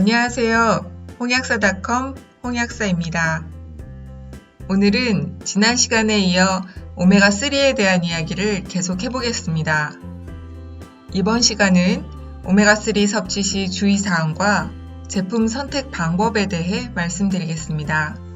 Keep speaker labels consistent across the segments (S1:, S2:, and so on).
S1: 안녕하세요. 홍약사닷컴 홍약사입니다. 오늘은 지난 시간에 이어 오메가3에 대한 이야기를 계속 해보겠습니다. 이번 시간은 오메가3 섭취 시 주의사항과 제품 선택 방법에 대해 말씀드리겠습니다.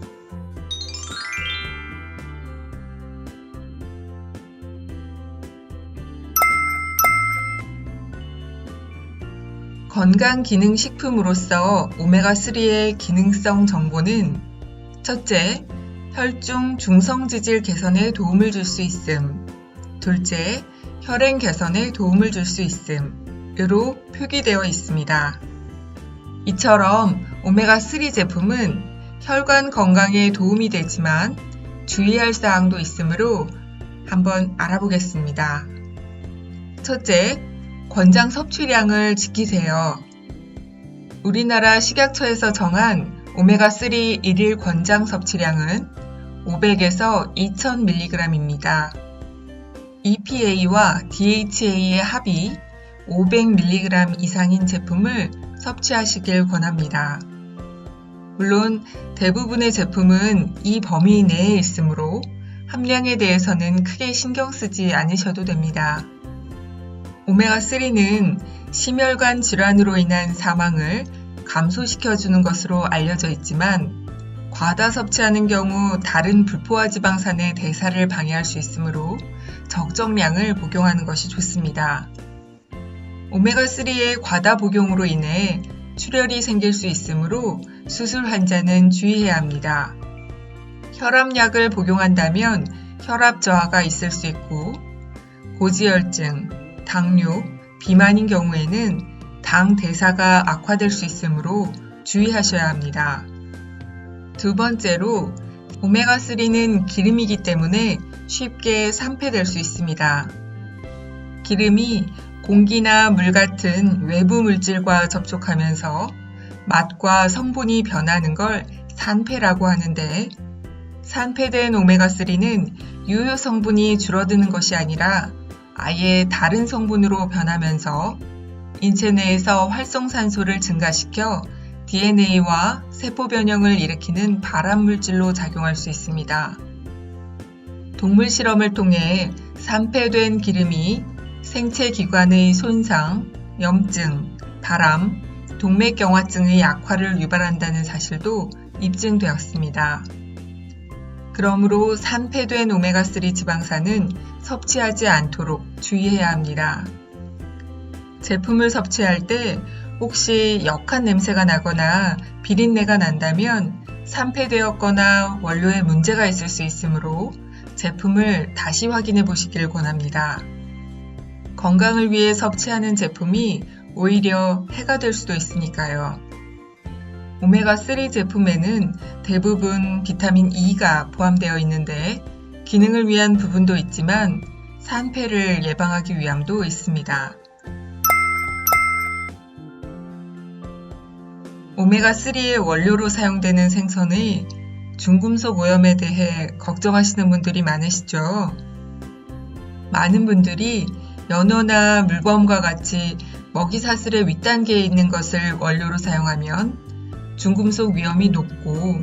S1: 건강기능식품으로서 오메가3의 기능성 정보는 첫째, 혈중 중성지질 개선에 도움을 줄 수 있음. 둘째, 혈행 개선에 도움을 줄 수 있음. 으로 표기되어 있습니다. 이처럼 오메가3 제품은 혈관 건강에 도움이 되지만 주의할 사항도 있으므로 한번 알아보겠습니다. 첫째, 권장 섭취량을 지키세요. 우리나라 식약처에서 정한 오메가3 1일 권장 섭취량은 500에서 2000mg입니다. EPA와 DHA의 합이 500mg 이상인 제품을 섭취하시길 권합니다. 물론 대부분의 제품은 이 범위 내에 있으므로 함량에 대해서는 크게 신경 쓰지 않으셔도 됩니다. 오메가3는 심혈관 질환으로 인한 사망을 감소시켜주는 것으로 알려져 있지만 과다 섭취하는 경우 다른 불포화 지방산의 대사를 방해할 수 있으므로 적정량을 복용하는 것이 좋습니다. 오메가3의 과다 복용으로 인해 출혈이 생길 수 있으므로 수술 환자는 주의해야 합니다. 혈압약을 복용한다면 혈압 저하가 있을 수 있고 고지혈증, 당뇨, 비만인 경우에는 당 대사가 악화될 수 있으므로 주의하셔야 합니다. 두 번째로 오메가3는 기름이기 때문에 쉽게 산패될 수 있습니다. 기름이 공기나 물 같은 외부 물질과 접촉하면서 맛과 성분이 변하는 걸 산패라고 하는데 산패된 오메가3는 유효 성분이 줄어드는 것이 아니라 아예 다른 성분으로 변하면서 인체 내에서 활성산소를 증가시켜 DNA와 세포 변형을 일으키는 발암 물질로 작용할 수 있습니다. 동물 실험을 통해 산패된 기름이 생체 기관의 손상, 염증, 발암, 동맥경화증의 악화를 유발한다는 사실도 입증되었습니다. 그러므로 산패된 오메가3 지방산은 섭취하지 않도록 주의해야 합니다. 제품을 섭취할 때 혹시 역한 냄새가 나거나 비린내가 난다면 산패되었거나 원료에 문제가 있을 수 있으므로 제품을 다시 확인해 보시길 권합니다. 건강을 위해 섭취하는 제품이 오히려 해가 될 수도 있으니까요. 오메가3 제품에는 대부분 비타민 E가 포함되어 있는데 기능을 위한 부분도 있지만 산패를 예방하기 위함도 있습니다. 오메가3의 원료로 사용되는 생선의 중금속 오염에 대해 걱정하시는 분들이 많으시죠? 많은 분들이 연어나 물범과 같이 먹이 사슬의 윗단계에 있는 것을 원료로 사용하면 중금속 위험이 높고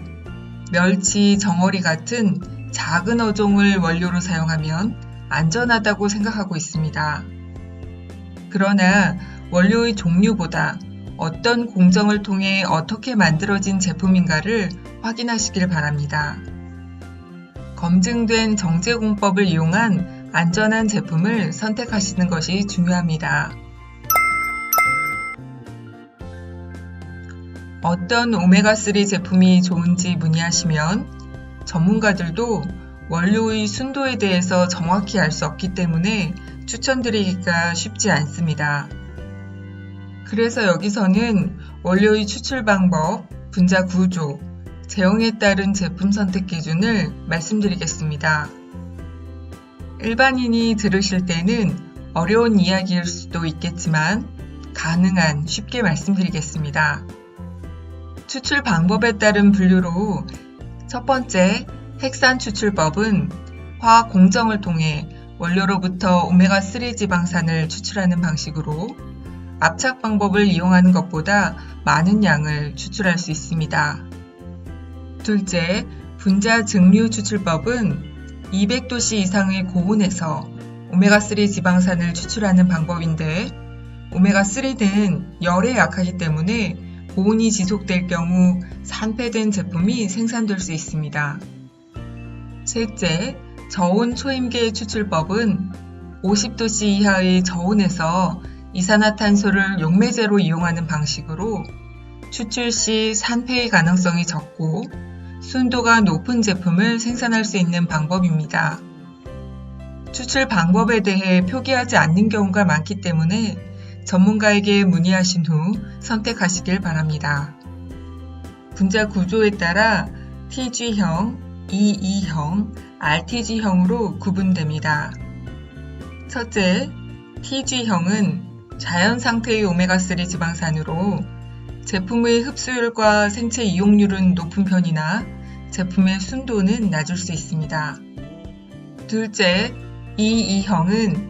S1: 멸치, 정어리 같은 작은 어종을 원료로 사용하면 안전하다고 생각하고 있습니다. 그러나 원료의 종류보다 어떤 공정을 통해 어떻게 만들어진 제품인가를 확인하시길 바랍니다. 검증된 정제공법을 이용한 안전한 제품을 선택하시는 것이 중요합니다. 어떤 오메가3 제품이 좋은지 문의하시면 전문가들도 원료의 순도에 대해서 정확히 알 수 없기 때문에 추천드리기가 쉽지 않습니다. 그래서 여기서는 원료의 추출 방법, 분자 구조, 제형에 따른 제품 선택 기준을 말씀드리겠습니다. 일반인이 들으실 때는 어려운 이야기일 수도 있겠지만 가능한 쉽게 말씀드리겠습니다. 추출 방법에 따른 분류로 첫 번째 핵산 추출법은 화학 공정을 통해 원료로부터 오메가3 지방산을 추출하는 방식으로 압착 방법을 이용하는 것보다 많은 양을 추출할 수 있습니다. 둘째, 분자 증류 추출법은 200도씨 이상의 고온에서 오메가3 지방산을 추출하는 방법인데 오메가3는 열에 약하기 때문에 고온이 지속될 경우 산패된 제품이 생산될 수 있습니다. 셋째, 저온 초임계 추출법은 50도씨 이하의 저온에서 이산화탄소를 용매제로 이용하는 방식으로 추출 시 산패의 가능성이 적고 순도가 높은 제품을 생산할 수 있는 방법입니다. 추출 방법에 대해 표기하지 않는 경우가 많기 때문에 전문가에게 문의하신 후 선택하시길 바랍니다. 분자 구조에 따라 TG형, EE형, RTG형으로 구분됩니다. 첫째, TG형은 자연 상태의 오메가3 지방산으로 제품의 흡수율과 생체 이용률은 높은 편이나 제품의 순도는 낮을 수 있습니다. 둘째, EE형은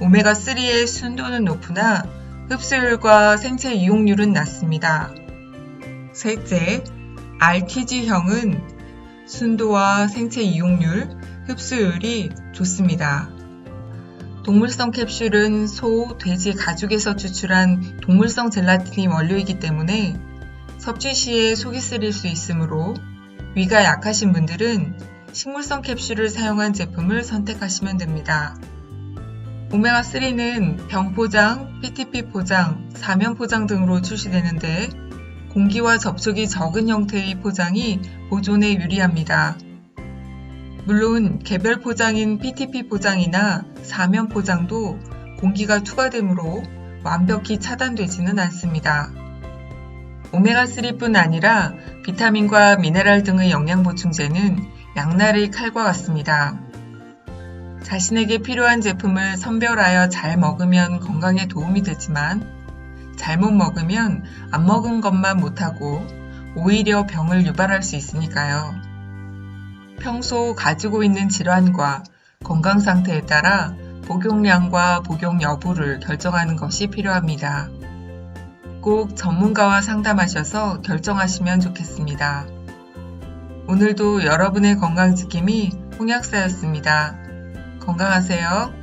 S1: 오메가3의 순도는 높으나 흡수율과 생체 이용률은 낮습니다. 셋째, RTG형은 순도와 생체 이용률, 흡수율이 좋습니다. 동물성 캡슐은 소, 돼지 가죽에서 추출한 동물성 젤라틴이 원료이기 때문에 섭취 시에 속이 쓰릴 수 있으므로 위가 약하신 분들은 식물성 캡슐을 사용한 제품을 선택하시면 됩니다. 오메가3는 병포장, PTP 포장, 사면 포장 등으로 출시되는데 공기와 접촉이 적은 형태의 포장이 보존에 유리합니다. 물론 개별 포장인 PTP 포장이나 사면 포장도 공기가 투과되므로 완벽히 차단되지는 않습니다. 오메가3뿐 아니라 비타민과 미네랄 등의 영양 보충제는 양날의 칼과 같습니다. 자신에게 필요한 제품을 선별하여 잘 먹으면 건강에 도움이 되지만 잘못 먹으면 안 먹은 것만 못하고 오히려 병을 유발할 수 있으니까요. 평소 가지고 있는 질환과 건강 상태에 따라 복용량과 복용 여부를 결정하는 것이 필요합니다. 꼭 전문가와 상담하셔서 결정하시면 좋겠습니다. 오늘도 여러분의 건강 지킴이 홍약사였습니다. 건강하세요.